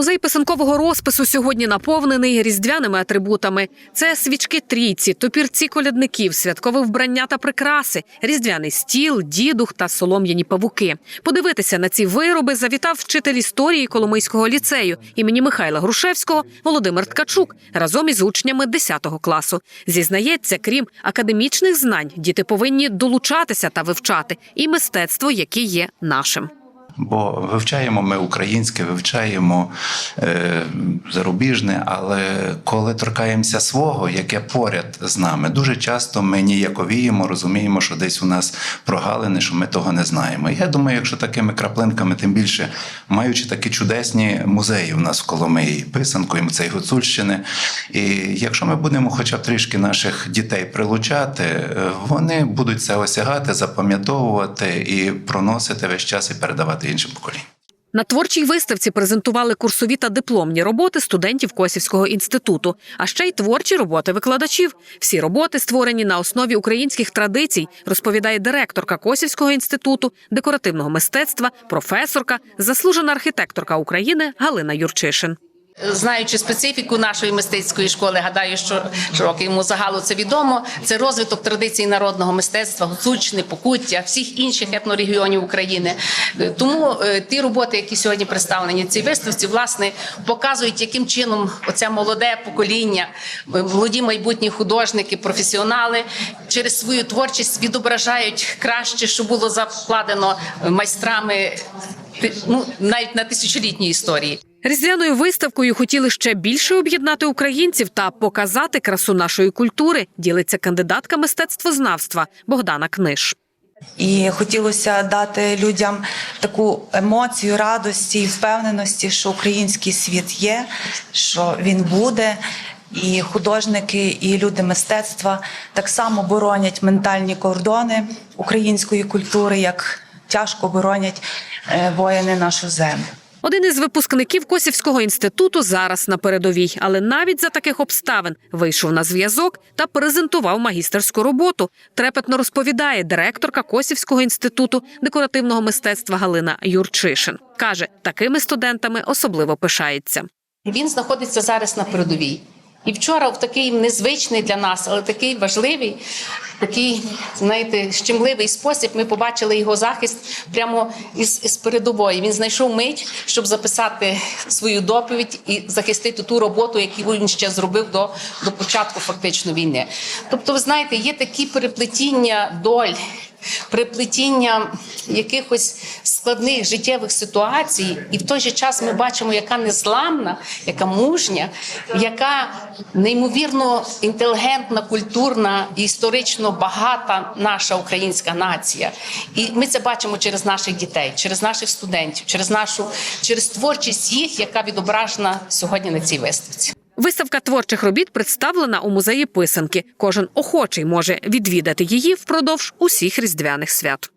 Музей писанкового розпису сьогодні наповнений різдвяними атрибутами. Це свічки трійці, топірці колядників, святкове вбрання та прикраси, різдвяний стіл, дідух та солом'яні павуки. Подивитися на ці вироби завітав вчитель історії Коломийського ліцею імені Михайла Грушевського Володимир Ткачук разом із учнями 10 класу. Зізнається, крім академічних знань, діти повинні долучатися та вивчати і мистецтво, яке є нашим. Бо вивчаємо ми українське, вивчаємо е, зарубіжне, але коли торкаємося свого, яке поряд з нами, дуже часто ми ніяковіємо, розуміємо, що десь у нас прогалини, що ми того не знаємо. Я думаю, якщо такими краплинками, тим більше маючи такі чудесні музеї у нас в Коломиї, писанку і музей Гуцульщини. І якщо ми будемо хоча б трішки наших дітей прилучати, е, вони будуть це осягати, запам'ятовувати і проносити весь час і передавати іншим поколінням. На творчій виставці презентували курсові та дипломні роботи студентів Косівського інституту, а ще й творчі роботи викладачів. Всі роботи створені на основі українських традицій, розповідає директорка Косівського інституту декоративного мистецтва, професорка, заслужена архітекторка України Галина Юрчишин. Знаючи специфіку нашої мистецької школи, гадаю, що широкому загалу це відомо. Це розвиток традицій народного мистецтва, гуцульщини, покуття, всіх інших етнорегіонів України. Тому е, ті роботи, які сьогодні представлені в цій виставці, власне показують, яким чином оце молоде покоління, молоді майбутні художники, професіонали через свою творчість відображають краще, що було закладено майстрами ну навіть на тисячолітній історії. Різдвяною виставкою хотіли ще більше об'єднати українців та показати красу нашої культури. Ділиться кандидатка мистецтвознавства Богдана Книж. І хотілося дати людям таку емоцію радості і впевненості, що український світ є, що він буде. І художники, і люди мистецтва так само боронять ментальні кордони української культури, як тяжко боронять е, воїни нашу землю. Один із випускників Косівського інституту зараз на передовій, але навіть за таких обставин вийшов на зв'язок та презентував магістерську роботу. Трепетно розповідає директорка Косівського інституту декоративного мистецтва Галина Юрчишин. каже, такими студентами особливо пишається. Він знаходиться зараз на передовій. І вчора, в такий незвичний для нас, але такий важливий, такий, знаєте, щемливий спосіб, ми побачили його захист прямо із, із передової. Він знайшов мить, щоб записати свою доповідь і захистити ту роботу, яку він ще зробив до, до початку фактично війни. Тобто, ви знаєте, є такі переплетіння доль. Приплетіння якихось складних життєвих ситуацій, і в той же час ми бачимо, яка незламна, яка мужня, яка неймовірно інтелігентна, культурна і історично багата наша українська нація. І ми це бачимо через наших дітей, через наших студентів, через нашу через творчість їх, яка відображена сьогодні на цій виставці. Виставка творчих робіт представлена у музеї писанки. Кожен охочий може відвідати її впродовж усіх різдвяних свят.